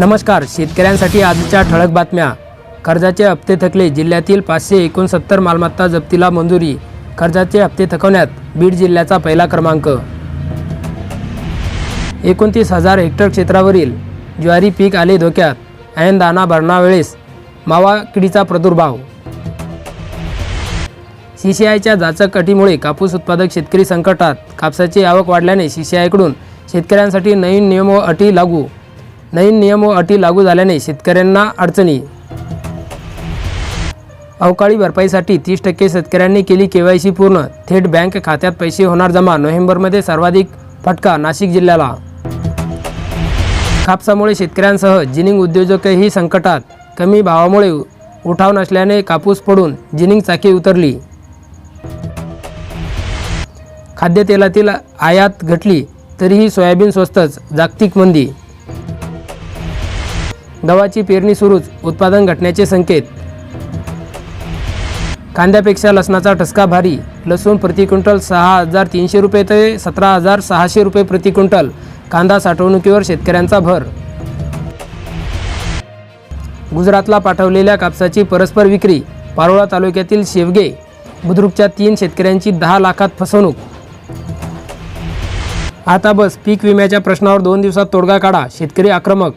नमस्कार. शेतकऱ्यांसाठी आजच्या ठळक बातम्या. कर्जाचे हप्ते थकले. जिल्ह्यातील पाचशे एकोणसत्तर मालमत्ता जप्तीला मंजुरी. कर्जाचे हप्ते थकवण्यात बीड जिल्ह्याचा पहिला क्रमांक. एकोणतीस हजार हेक्टर क्षेत्रावरील ज्वारी पीक आले धोक्यात. ऐन दाना भरणावेळेस मावा किडीचा प्रादुर्भाव. सीसीआयच्या जाचक अटीमुळे कापूस उत्पादक शेतकरी संकटात. कापसाची आवक वाढल्याने सीसीआयकडून शेतकऱ्यांसाठी नवीन नियम व अटी लागू. नवीन नियम व अटी लागू झाल्याने शेतकऱ्यांना अडचणी. अवकाळी भरपाईसाठी तीस टक्के शेतकऱ्यांनी केली केवायसी पूर्ण. थेट बँक खात्यात पैसे होणार जमा. नोव्हेंबरमध्ये सर्वाधिक फटका नाशिक जिल्ह्याला. कापसामुळे शेतकऱ्यांसह जिनिंग उद्योजकही संकटात. कमी भावामुळे उठाव नसल्याने कापूस पडून जिनिंग चाकी उतरली. खाद्यतेलातील आयात घटली तरीही सोयाबीन स्वस्तच. जागतिक मंदी गव्हाची पेरणी सुरूच उत्पादन घटण्याचे संकेत. कांद्यापेक्षा लसणाचा ठसका भारी लसूण प्रति क्विंटल सहा हजार तीनशे रुपये ते सतरा हजार सहाशे रुपये प्रति क्विंटल कांदा साठवणुकीवर शेतकऱ्यांचा भर. गुजरातला पाठवलेल्या कापसाची परस्पर विक्री पारोळा तालुक्यातील शेवगे बुद्रुकच्या तीन शेतकऱ्यांची दहा लाखात फसवणूक. आता बस पीक विम्याच्या प्रश्नावर दोन दिवसात तोडगा काढा शेतकरी आक्रमक